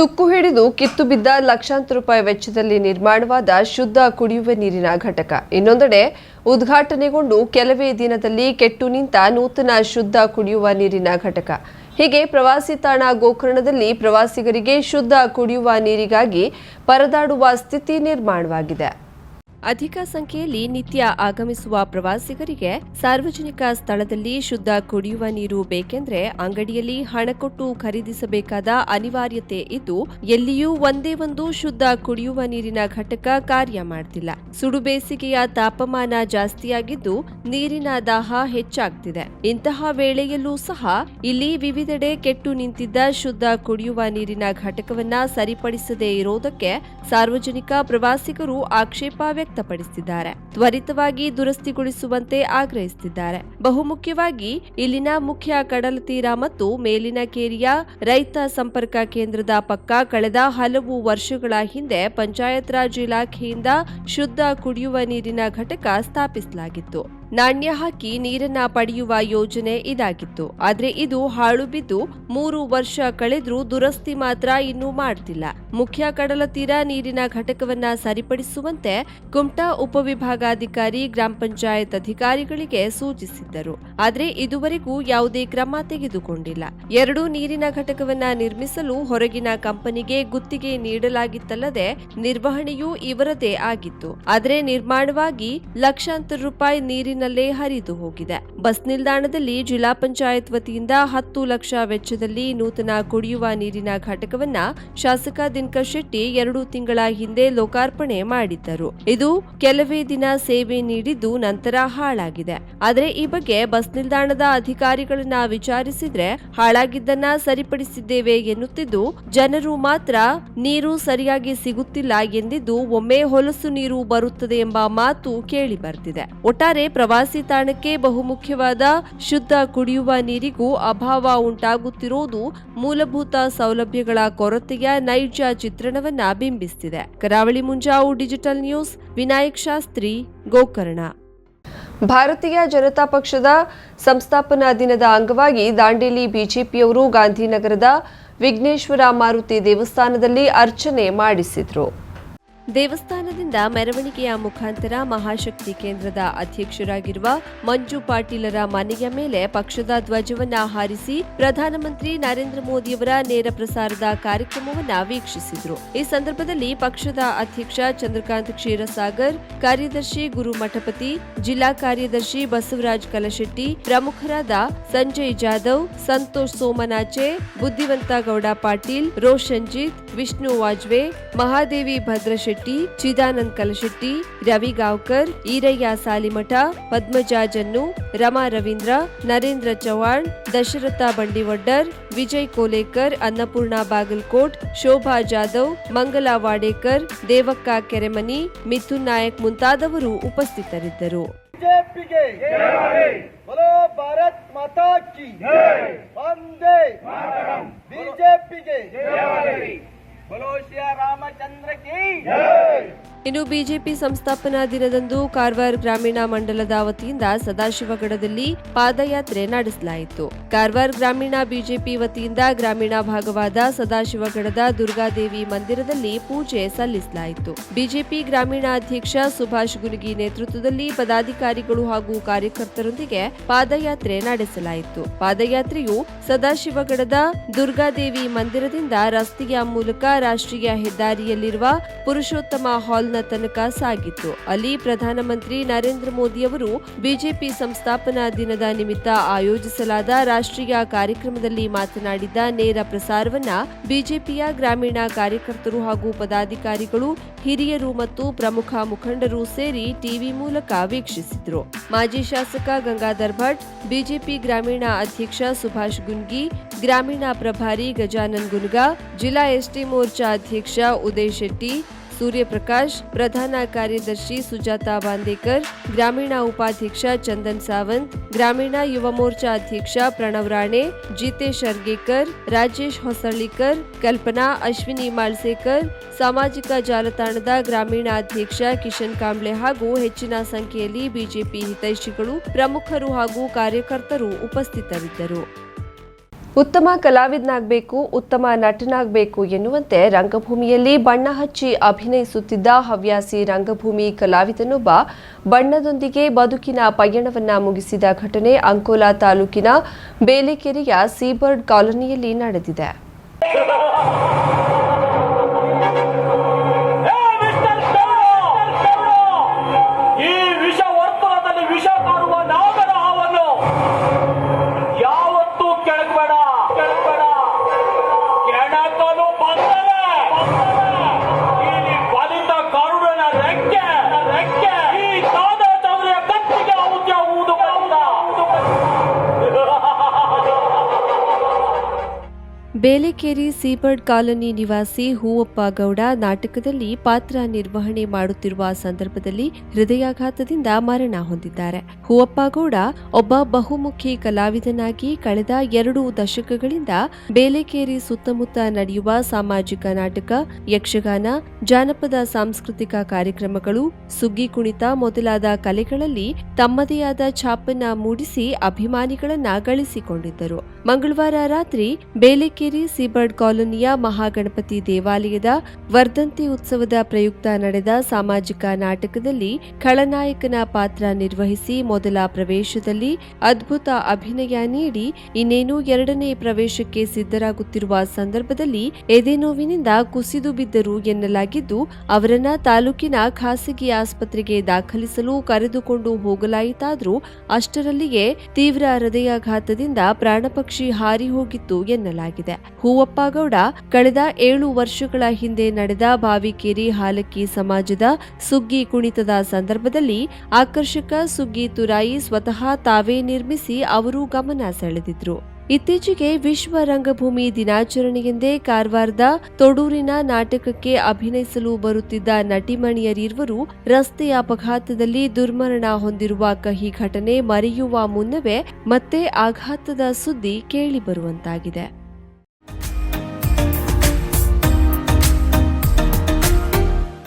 ತುಕ್ಕು ಹಿಡಿದು ಕಿತ್ತು ಬಿದ್ದ ಲಕ್ಷಾಂತರ ರೂಪಾಯಿ ವೆಚ್ಚದಲ್ಲಿ ನಿರ್ಮಾಣವಾದ ಶುದ್ಧ ಕುಡಿಯುವ ನೀರಿನ ಘಟಕ. ಇನ್ನೊಂದೆಡೆ ಉದ್ಘಾಟನೆಗೊಂಡು ಕೆಲವೇ ದಿನದಲ್ಲಿ ಕೆಟ್ಟು ನಿಂತ ನೂತನ ಶುದ್ಧ ಕುಡಿಯುವ ನೀರಿನ ಘಟಕ. ಹೀಗೆ ಪ್ರವಾಸಿ ತಾಣ ಗೋಕರ್ಣದಲ್ಲಿ ಪ್ರವಾಸಿಗರಿಗೆ ಶುದ್ಧ ಕುಡಿಯುವ ನೀರಿಗಾಗಿ ಪರದಾಡುವ ಸ್ಥಿತಿ ನಿರ್ಮಾಣವಾಗಿದೆ. ಅಧಿಕ ಸಂಖ್ಯೆಯಲ್ಲಿ ನಿತ್ಯ ಆಗಮಿಸುವ ಪ್ರವಾಸಿಗರಿಗೆ ಸಾರ್ವಜನಿಕ ಸ್ಥಳದಲ್ಲಿ ಶುದ್ಧ ಕುಡಿಯುವ ನೀರು ಬೇಕೆಂದ್ರೆ ಅಂಗಡಿಯಲ್ಲಿ ಹಣ ಕೊಟ್ಟು ಖರೀದಿಸಬೇಕಾದ ಅನಿವಾರ್ಯತೆ ಇದ್ದು, ಎಲ್ಲಿಯೂ ಒಂದೇ ಒಂದು ಶುದ್ಧ ಕುಡಿಯುವ ನೀರಿನ ಘಟಕ ಕಾರ್ಯ ಮಾಡ್ತಿಲ್ಲ. ಸುಡು ಬೇಸಿಗೆಯ ತಾಪಮಾನ ಜಾಸ್ತಿಯಾಗಿದ್ದು, ನೀರಿನ ದಾಹ ಹೆಚ್ಚಾಗ್ತಿದೆ. ಇಂತಹ ವೇಳೆಯಲ್ಲೂ ಸಹ ಇಲ್ಲಿ ವಿವಿಧೆಡೆ ಕೆಟ್ಟು ನಿಂತಿದ್ದ ಶುದ್ಧ ಕುಡಿಯುವ ನೀರಿನ ಘಟಕವನ್ನ ಸರಿಪಡಿಸದೇ ಇರೋದಕ್ಕೆ ಸಾರ್ವಜನಿಕ ಪ್ರವಾಸಿಗರು ಆಕ್ಷೇಪ ವ್ಯಕ್ತಪಡಿಸಿದ್ದಾರೆ ತ್ವರಿತವಾಗಿ ದುರಸ್ತಿಗೊಳಿಸುವಂತೆ ಆಗ್ರಹಿಸಿದ್ದಾರೆ ಬಹುಮುಖ್ಯವಾಗಿ ಇಲ್ಲಿನ ಮುಖ್ಯ ಕಡಲ ತೀರ ಮತ್ತು ಮೇಲಿನ ಕೇರಿಯ ರೈತ ಸಂಪರ್ಕ ಕೇಂದ್ರದ ಪಕ್ಕ ಕಳೆದ ಹಲವು ವರ್ಷಗಳ ಹಿಂದೆ ಪಂಚಾಯತ್ ರಾಜ್ ಇಲಾಖೆಯಿಂದ ಶುದ್ಧ ಕುಡಿಯುವ ನೀರಿನ ಘಟಕ ಸ್ಥಾಪಿಸಲಾಗಿತ್ತು. ನಾಣ್ಯ ಹಾಕಿ ನೀರನ್ನ ಪಡೆಯುವ ಯೋಜನೆ ಇದಾಗಿತ್ತು. ಆದ್ರೆ ಇದು ಹಾಳು ಬಿದ್ದು ಮೂರು ವರ್ಷ ಕಳೆದ್ರೂ ದುರಸ್ತಿ ಮಾತ್ರ ಇನ್ನೂ ಮಾಡ್ತಿಲ್ಲ. ಮುಖ್ಯ ಕಡಲ ತೀರ ನೀರಿನ ಘಟಕವನ್ನ ಸರಿಪಡಿಸುವಂತೆ ಕುಮಟಾ ಉಪವಿಭಾಗಾಧಿಕಾರಿ, ಗ್ರಾಮ ಪಂಚಾಯತ್ ಅಧಿಕಾರಿಗಳಿಗೆ ಸೂಚಿಸಿದ್ದರು. ಆದ್ರೆ ಇದುವರೆಗೂ ಯಾವುದೇ ಕ್ರಮ ತೆಗೆದುಕೊಂಡಿಲ್ಲ. ಎರಡು ನೀರಿನ ಘಟಕವನ್ನ ನಿರ್ಮಿಸಲು ಹೊರಗಿನ ಕಂಪನಿಗೆ ಗುತ್ತಿಗೆ ನೀಡಲಾಗಿತ್ತಲ್ಲದೆ ನಿರ್ವಹಣೆಯೂ ಇವರದೇ ಆಗಿತ್ತು. ಆದರೆ ನಿರ್ಮಾಣವಾಗಿ ಲಕ್ಷಾಂತರ ರೂಪಾಯಿ ನೀರಿನಲ್ಲೇ ಹರಿದು ಹೋಗಿದೆ. ಬಸ್ ನಿಲ್ದಾಣದಲ್ಲಿ ಜಿಲ್ಲಾ ಪಂಚಾಯತ್ ವತಿಯಿಂದ ಹತ್ತು ಲಕ್ಷ ವೆಚ್ಚದಲ್ಲಿ ನೂತನ ಕುಡಿಯುವ ನೀರಿನ ಘಟಕವನ್ನ ಶಾಸಕ ದಿನಕರ್ ಶೆಟ್ಟಿ ಎರಡು ತಿಂಗಳ ಹಿಂದೆ ಲೋಕಾರ್ಪಣೆ ಮಾಡಿದ್ದರು. ಇದು ಕೆಲವೇ ದಿನ ಸೇವೆ ನೀಡಿದ್ದು ನಂತರ ಹಾಳಾಗಿದೆ. ಆದರೆ ಈ ಬಗ್ಗೆ ಬಸ್ ನಿಲ್ದಾಣದ ಅಧಿಕಾರಿಗಳನ್ನ ವಿಚಾರಿಸಿದ್ರೆ ಹಾಳಾಗಿದ್ದನ್ನ ಸರಿಪಡಿಸಿದ್ದೇವೆ ಎನ್ನುತ್ತಿದ್ದು, ಜನರು ಮಾತ್ರ ನೀರು ಸರಿಯಾಗಿ ಸಿಗುತ್ತಿಲ್ಲ ಎಂದಿದ್ದು ಒಮ್ಮೆ ಹೊಲಸು ನೀರು ಬರುತ್ತದೆ ಎಂಬ ಮಾತು ಕೇಳಿ ಬರ್ತಿದೆ. ಒಟ್ಟಾರೆ ಪ್ರವಾಸಿ ತಾಣಕ್ಕೆ ಬಹುಮುಖ್ಯವಾದ ಶುದ್ಧ ಕುಡಿಯುವ ನೀರಿಗೂ ಅಭಾವ ಉಂಟಾಗುತ್ತಿರುವುದು ಮೂಲಭೂತ ಸೌಲಭ್ಯಗಳ ಕೊರತೆಯ ನೈಜ ಚಿತ್ರಣವನ್ನ ಬಿಂಬಿಸುತ್ತಿದೆ ಕರಾವಳಿ ಮುಂಜಾವು ಡಿಜಿಟಲ್ ನ್ಯೂಸ್, ವಿನಾಯಕ್ ಶಾಸ್ತ್ರಿ, ಗೋಕರ್ಣ. ಭಾರತೀಯ ಜನತಾ ಪಕ್ಷದ ಸಂಸ್ಥಾಪನಾ ದಿನದ ಅಂಗವಾಗಿ ದಾಂಡೇಲಿ ಬಿಜೆಪಿಯವರು ಗಾಂಧಿನಗರದ ವಿಘ್ನೇಶ್ವರ ಮಾರುತಿ ದೇವಸ್ಥಾನದಲ್ಲಿ ಅರ್ಚನೆ ಮಾಡಿಸಿದ್ರು. ದೇವಸ್ಥಾನದಿಂದ ಮೆರವಣಿಗೆಯ ಮುಖಾಂತರ ಮಹಾಶಕ್ತಿ ಕೇಂದ್ರದ ಅಧ್ಯಕ್ಷರಾಗಿರುವ ಮಂಜು ಪಾಟೀಲರ ಮನೆಯ ಮೇಲೆ ಪಕ್ಷದ ಧ್ವಜವನ್ನು ಹಾರಿಸಿ ಪ್ರಧಾನಮಂತ್ರಿ ನರೇಂದ್ರ ಮೋದಿಯವರ ನೇರ ಪ್ರಸಾರದ ಕಾರ್ಯಕ್ರಮವನ್ನು ವೀಕ್ಷಿಸಿದರು. ಈ ಸಂದರ್ಭದಲ್ಲಿ ಪಕ್ಷದ ಅಧ್ಯಕ್ಷ ಚಂದ್ರಕಾಂತ್ ಕ್ಷೀರಸಾಗರ್, ಕಾರ್ಯದರ್ಶಿ ಗುರು ಮಠಪತಿ, ಜಿಲ್ಲಾ ಕಾರ್ಯದರ್ಶಿ ಬಸವರಾಜ್ ಕಲಶೆಟ್ಟಿ, ಪ್ರಮುಖರಾದ ಸಂಜಯ್ ಜಾಧವ್, ಸಂತೋಷ್ ಸೋಮನಾಚೆ, ಬುದ್ಧಿವಂತ ಗೌಡ ಪಾಟೀಲ್, ರೋಷನ್ಜಿತ್, ವಿಷ್ಣು ವಾಜ್ವೆ, ಮಹಾದೇವಿ ಭದ್ರಶೆಟ್ಟಿ ಚಿದಾನಂದ್ ಕಲಶೆಟ್ಟಿ, ರವಿ ಗಾವ್ಕರ್, ಈರಯ್ಯ ಸಾಲಿಮಠ ಪದ್ಮಜಾ ಜನ್ನು ರಮಾ ರವೀಂದ್ರ, ನರೇಂದ್ರ ಚವ್ಹಾಣ್ ದಶರಥ ಬಂಡಿವಡ್ಡರ್, ವಿಜಯ್ ಕೋಲೇಕರ್, ಅನ್ನಪೂರ್ಣ ಬಾಗಲ್ಕೋಟ್, ಶೋಭಾ ಜಾಧವ್, ಮಂಗಲಾ ವಾಡೇಕರ್, ದೇವಕ್ಕ ಕೆರೆಮನಿ, ಮಿಥುನ್ ನಾಯಕ್ ಮುಂತಾದವರು ಉಪಸ್ಥಿತರಿದ್ದರು. ಬಿಜೆಪಿ ಸಂಸ್ಥಾಪನಾ ದಿನದಂದು ಕಾರವಾರ ಗ್ರಾಮೀಣ ಮಂಡಲದ ವತಿಯಿಂದ ಸದಾಶಿವಗಡದಲ್ಲಿ ಪಾದಯಾತ್ರೆ ನಡೆಸಲಾಯಿತು. ಕಾರವಾರ ಗ್ರಾಮೀಣ ಬಿಜೆಪಿ ವತಿಯಿಂದ ಗ್ರಾಮೀಣ ಭಾಗವಾದ ಸದಾಶಿವಗಡದ ದುರ್ಗಾದೇವಿ ಮಂದಿರದಲ್ಲಿ ಪೂಜೆ ಸಲ್ಲಿಸಲಾಯಿತು. ಬಿಜೆಪಿ ಗ್ರಾಮೀಣ ಅಧ್ಯಕ್ಷ ಸುಭಾಷ್ ಗುರುಗಿ ನೇತೃತ್ವದಲ್ಲಿ ಪದಾಧಿಕಾರಿಗಳು ಹಾಗೂ ಕಾರ್ಯಕರ್ತರೊಂದಿಗೆ ಪಾದಯಾತ್ರೆ ನಡೆಸಲಾಯಿತು. ಪಾದಯಾತ್ರೆಯು ಸದಾಶಿವಗಡದ ದುರ್ಗಾದೇವಿ ಮಂದಿರದಿಂದ ರಸ್ತೆಯ ಮೂಲಕ ರಾಷ್ಟ್ರೀಯ ಹೆದ್ದಾರಿಯಲ್ಲಿರುವ ಪುರುಷೋತ್ತಮ ಹಾಲ್ನ ತನಕ ಸಾಗಿತ್ತು ಅಲ್ಲಿ ಪ್ರಧಾನಮಂತ್ರಿ ನರೇಂದ್ರ ಮೋದಿ ಅವರು ಬಿಜೆಪಿ ಸಂಸ್ಥಾಪನಾ ದಿನದ ನಿಮಿತ್ತ ಆಯೋಜಿಸಲಾದ ರಾಷ್ಟ್ರೀಯ ಕಾರ್ಯಕ್ರಮದಲ್ಲಿ ಮಾತನಾಡಿದ ನೇರ ಪ್ರಸಾರವನ್ನ ಬಿಜೆಪಿಯ ಗ್ರಾಮೀಣ ಕಾರ್ಯಕರ್ತರು ಹಾಗೂ ಪದಾಧಿಕಾರಿಗಳು, ಹಿರಿಯರು ಮತ್ತು ಪ್ರಮುಖ ಮುಖಂಡರು ಸೇರಿ ಟಿವಿ ಮೂಲಕ ವೀಕ್ಷಿಸಿದರು. ಮಾಜಿ ಶಾಸಕ ಗಂಗಾಧರ್ ಭಟ್, ಬಿಜೆಪಿ ಗ್ರಾಮೀಣ ಅಧ್ಯಕ್ಷ ಸುಭಾಷ್ ಗುನ್ಗಿ, ಗ್ರಾಮೀಣ ಪ್ರಭಾರಿ ಗಜಾನನ್ ಗುನ್ಗಾ, ಜಿಲ್ಲಾ ಎಸ್ಟಿ ಮೋರ್ಚಾ ಅಧ್ಯಕ್ಷ ಉದಯ್ ಶೆಟ್ಟಿ ಸೂರ್ಯಪ್ರಕಾಶ್, ಪ್ರಧಾನ ಕಾರ್ಯದರ್ಶಿ ಸುಜಾತಾ ಬಾಂದೇಕರ್, ಗ್ರಾಮೀಣ ಉಪಾಧ್ಯಕ್ಷ ಚಂದನ್ ಸಾವಂತ್, ಗ್ರಾಮೀಣ ಯುವ ಮೋರ್ಚಾ ಅಧ್ಯಕ್ಷ ಪ್ರಣವ್ ರಾಣೆ, ಜಿತೇಶ್ ಅರ್ಗೇಕರ್, ರಾಜೇಶ್ ಹೊಸಳ್ಳಿಕರ್, ಕಲ್ಪನಾ ಅಶ್ವಿನಿ ಮಾಳ್ಸೇಕರ್, ಸಾಮಾಜಿಕ ಜಾಲತಾಣದ ಗ್ರಾಮೀಣ ಅಧ್ಯಕ್ಷ ಕಿಶನ್ ಕಾಂಬ್ಳೆ ಹಾಗೂ ಹೆಚ್ಚಿನ ಸಂಖ್ಯೆಯಲ್ಲಿ ಬಿಜೆಪಿ ಹಿತೈಷಿಗಳು ಪ್ರಮುಖರು ಹಾಗೂ ಕಾರ್ಯಕರ್ತರು ಉಪಸ್ಥಿತರಿದ್ದರು. ಉತ್ತಮ ಕಲಾವಿದನಾಗಬೇಕು, ಉತ್ತಮ ನಟನಾಗಬೇಕು ಎನ್ನುವಂತೆ ರಂಗಭೂಮಿಯಲ್ಲಿ ಬಣ್ಣ ಹಚ್ಚಿ ಅಭಿನಯಿಸುತ್ತಿದ್ದ ಹವ್ಯಾಸಿ ರಂಗಭೂಮಿ ಕಲಾವಿದನೊಬ್ಬ ಬಣ್ಣದೊಂದಿಗೆ ಬದುಕಿನ ಪಯಣವನ್ನ ಮುಗಿಸಿದ ಘಟನೆ ಅಂಕೋಲಾ ತಾಲೂಕಿನ ಬೇಲೆಕೆರೆಯ ಸೀಬರ್ಡ್ ಕಾಲೋನಿಯಲ್ಲಿ ನಡೆದಿದೆ. ಬೇಲೆಕೇರಿ ಸೀಬರ್ಡ್ ಕಾಲೋನಿ ನಿವಾಸಿ ಹೂವಪ್ಪ ಗೌಡ ನಾಟಕದಲ್ಲಿ ಪಾತ್ರ ನಿರ್ವಹಣೆ ಮಾಡುತ್ತಿರುವ ಸಂದರ್ಭದಲ್ಲಿ ಹೃದಯಾಘಾತದಿಂದ ಮರಣ ಹೊಂದಿದ್ದಾರೆ. ಹೂವಪ್ಪ ಗೌಡ ಒಬ್ಬ ಬಹುಮುಖಿ ಕಲಾವಿದನಾಗಿ ಕಳೆದ ಎರಡು ದಶಕಗಳಿಂದ ಬೇಲೆಕೇರಿ ಸುತ್ತಮುತ್ತ ನಡೆಯುವ ಸಾಮಾಜಿಕ ನಾಟಕ, ಯಕ್ಷಗಾನ, ಜಾನಪದ ಸಾಂಸ್ಕೃತಿಕ ಕಾರ್ಯಕ್ರಮಗಳು, ಸುಗ್ಗಿ ಕುಣಿತ ಮೊದಲಾದ ಕಲೆಗಳಲ್ಲಿ ತಮ್ಮದೇ ಆದ ಛಾಪನ್ನ ಮೂಡಿಸಿ ಅಭಿಮಾನಿಗಳನ್ನ ಗಳಿಸಿಕೊಂಡಿದ್ದರು. ಮಂಗಳವಾರ ರಾತ್ರಿ ಬೇಲೆಕೇರಿ ಸೀಬರ್ಡ್ ಕಾಲೋನಿಯ ಮಹಾಗಣಪತಿ ದೇವಾಲಯದ ವರ್ಧಂತಿ ಉತ್ಸವದ ಪ್ರಯುಕ್ತ ನಡೆದ ಸಾಮಾಜಿಕ ನಾಟಕದಲ್ಲಿ ಖಳನಾಯಕನ ಪಾತ್ರ ನಿರ್ವಹಿಸಿ ಮೊದಲ ಪ್ರವೇಶದಲ್ಲಿ ಅದ್ಭುತ ಅಭಿನಯ ನೀಡಿ ಇನ್ನೇನು ಎರಡನೇ ಪ್ರವೇಶಕ್ಕೆ ಸಿದ್ಧರಾಗುತ್ತಿರುವ ಸಂದರ್ಭದಲ್ಲಿ ಎದೆನೋವಿನಿಂದ ಕುಸಿದು ಬಿದ್ದರು ಎನ್ನಲಾಗಿದ್ದು, ಅವರನ್ನ ತಾಲೂಕಿನ ಖಾಸಗಿ ಆಸ್ಪತ್ರೆಗೆ ದಾಖಲಿಸಲು ಕರೆದುಕೊಂಡು ಹೋಗಲಾಯಿತಾದರೂ ಅಷ್ಟರಲ್ಲಿಯೇ ತೀವ್ರ ಹೃದಯಾಘಾತದಿಂದ ಪ್ರಾಣಪಕ್ಷಿ ಹಾರಿ ಹೋಗಿತ್ತು ಎನ್ನಲಾಗಿದೆ. ಹೂವಪ್ಪಗೌಡ ಕಳೆದ ಏಳು ವರ್ಷಗಳ ಹಿಂದೆ ನಡೆದ ಬಾವಿಕೇರಿ ಹಾಲಕ್ಕಿ ಸಮಾಜದ ಸುಗ್ಗಿ ಕುಣಿತದ ಸಂದರ್ಭದಲ್ಲಿ ಆಕರ್ಷಕ ಸುಗ್ಗಿ ತುರಾಯಿ ಸ್ವತಃ ತಾವೇ ನಿರ್ಮಿಸಿ ಅವರು ಗಮನ ಸೆಳೆದಿದ್ರು. ಇತ್ತೀಚೆಗೆ ವಿಶ್ವ ರಂಗಭೂಮಿ ದಿನಾಚರಣೆಯೆಂದೇ ಕಾರವಾರದ ತೊಡೂರಿನ ನಾಟಕಕ್ಕೆ ಅಭಿನಯಿಸಲು ಬರುತ್ತಿದ್ದ ನಟಿಮಣಿಯರಿರುವರು ರಸ್ತೆ ಅಪಘಾತದಲ್ಲಿ ದುರ್ಮರಣ ಹೊಂದಿರುವ ಕಹಿ ಘಟನೆ ಮರೆಯುವ ಮುನ್ನವೇ ಮತ್ತೆ ಆಘಾತದ ಸುದ್ದಿ ಕೇಳಿಬರುವಂತಾಗಿದೆ